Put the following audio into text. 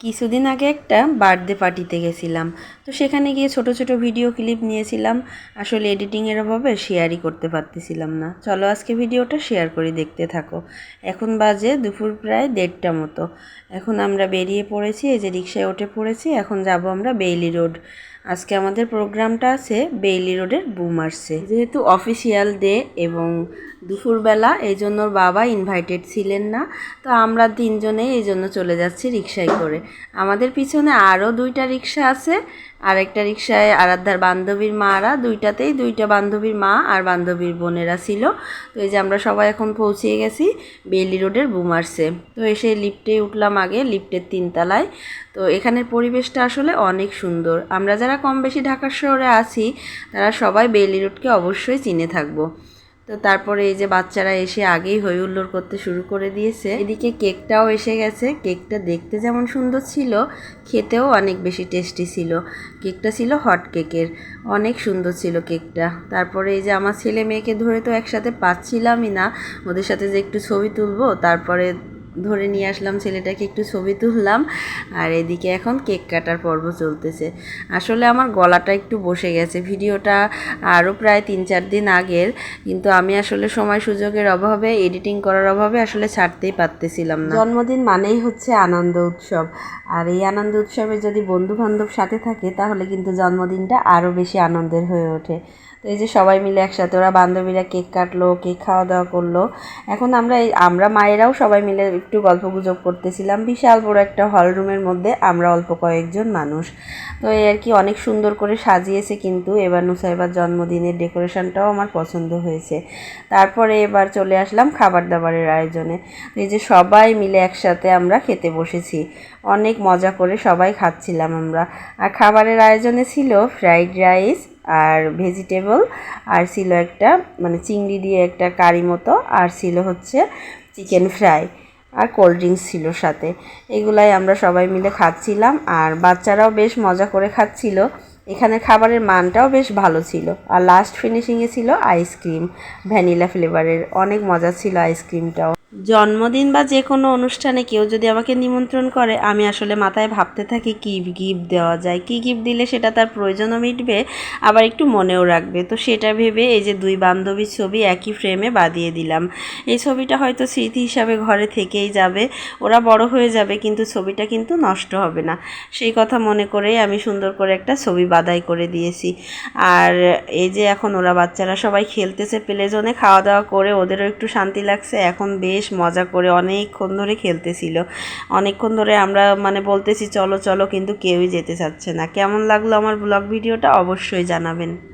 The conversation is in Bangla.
কিছুদিন আগে একটা বার্থডে পার্টিতে গেছিলাম। তো সেখানে গিয়ে ছোট ছোট ভিডিও ক্লিপ নিয়েছিলাম। আসলে এডিটিংয়ের অভাবে শেয়ারই করতে পারতেছিলাম না। চলো আজকে ভিডিওটা শেয়ার করি, দেখতে থাকো। এখন বাজে দুপুর প্রায় দেড়টা মতো। এখন আমরা বেরিয়ে পড়েছি, এই যে রিক্সায় উঠে পড়েছি। এখন যাব আমরা বেইলি রোড। আজকে আমাদের প্রোগ্রামটা আছে বেইলি রোডের বুমার্সে যেহেতু অফিসিয়াল ডে এবং দুপুরবেলা, এই জন্য বাবা ইনভাইটেড ছিলেন না। তো আমরা তিনজনেই এই জন্য চলে যাচ্ছি রিক্সায় করে। আমাদের পিছনে আরও দুইটা রিক্সা আছে। আর একটা রিক্সায় আরাধ্যার বান্ধবীর মারা। দুইটাতেই দুইটা বান্ধবীর মা আর বান্ধবীর বোনেরা ছিল। তো এই যে আমরা সবাই এখন পৌঁছে গেছি বেলি রোডের বুমার্সে। তো এসে লিফটে উঠলাম আগে, লিফটের তিনতলায়। তো এখানের পরিবেশটা আসলে অনেক সুন্দর। আমরা যারা কম বেশি ঢাকার শহরে আছি, তারা সবাই বেলি রোডকে অবশ্যই চিনে থাকব। তো তারপরে এই যে বাচ্চারা এসে আগেই হই হুল্লোড় করতে শুরু করে দিয়েছে। এদিকে কেকটাও এসে গেছে। কেকটা দেখতে যেমন সুন্দর ছিল, খেতেও অনেক বেশি টেস্টি ছিল। কেকটা ছিল হট কেকের, অনেক সুন্দর ছিল কেকটা। তারপরে এই যে আমার ছেলে মেয়েকে ধরে তো একসাথে পাচ্ছিলামই না, ওদের সাথে যে একটু ছবি তুলবো, তারপরে ধরে নিয়ে আসলাম, ছেলেটাকে একটু ছবি তুললাম আর এদিকে এখন কেক কাটার পর্ব চলতেছে। আসলে আমার গলাটা একটু বসে গেছে, ভিডিওটা আরও প্রায় তিন চার দিন আগের, কিন্তু আমি আসলে সময় সুযোগের অভাবে, এডিটিং করার অভাবে আসলে ছাড়তেই পারতেছিলাম না। জন্মদিন মানেই হচ্ছে আনন্দ উৎসব। আর এই আনন্দ উৎসবে যদি বন্ধু বান্ধব সাথে থাকে, তাহলে কিন্তু জন্মদিনটা আরও বেশি আনন্দের হয়ে ওঠে। তো এই যে সবাই মিলে একসাথে, ওরা বান্ধবীরা কেক কাটলো, কেক খাওয়া দাওয়া করল। এখন আমরা আমরা মায়েরাও সবাই মিলে একটু গল্প গুজব করতেছিলাম। বিশাল বড় একটা হল রুমের মধ্যে আমরা অল্প কয়েকজন মানুষ। তো এই আর কি অনেক সুন্দর করে সাজিয়েছে কিন্তু এবার নুসাইবার জন্মদিনের ডেকোরেশনটাও আমার পছন্দ হয়েছে। তারপরে এবার চলে আসলাম খাবার দাবারের আয়োজনে। এই যে সবাই মিলে একসাথে আমরা খেতে বসেছি। অনেক মজা করে সবাই খাচ্ছিলাম আমরা। আর খাবারের আয়োজনে ছিল ফ্রাইড রাইস আর ভেজিটেবল আর ছিল একটা মানে চিংড়ি দিয়ে একটা কারি মতো। আর ছিল হচ্ছে চিকেন ফ্রাই আর কোল্ড ড্রিঙ্কস ছিল সাথে। এগুলাই আমরা সবাই মিলে খাচ্ছিলাম আর বাচ্চারাও বেশ মজা করে খাচ্ছিল। এখানে খাবারের মানটাও বেশ ভালো ছিল। আর লাস্ট ফিনিশিংয়ে ছিল আইসক্রিম ভ্যানিলা ফ্লেভারের অনেক মজা ছিল আইসক্রিমটাও জন্মদিন বা যে কোনো অনুষ্ঠানে কেউ যদি আমাকে নিমন্ত্রণ করে, আমি আসলে মাথায় ভাবতে থাকি কী গিফট দেওয়া যায়, কী গিফট দিলে সেটা তার প্রয়োজনও মিটবে, আবার একটু মনেও রাখবে। তো সেটা ভেবে এই যে দুই বান্ধবীর ছবি একই ফ্রেমে বাঁধিয়ে দিলাম। এই ছবিটা হয়তো স্মৃতি হিসাবে ঘরে থেকেই যাবে, ওরা বড় হয়ে যাবে, কিন্তু ছবিটা কিন্তু নষ্ট হবে না। সেই কথা মনে করেই আমি সুন্দর করে একটা ছবি বাদাই করে দিয়েছি। আর এই যে এখন ওরা বাচ্চারা সবাই খেলতেছে প্লে জোনে খাওয়া দাওয়া করে, ওদেরও একটু শান্তি লাগছে, এখন বেশ মজা করে অনেকক্ষণ ধরে খেলতেছিল। অনেকক্ষণ ধরে আমরা মানে বলতেছি, চলো চলো, কিন্তু কেউই যেতে চাচ্ছে না। কেমন লাগল আমার ব্লগ ভিডিওটা অবশ্যই জানাবেন।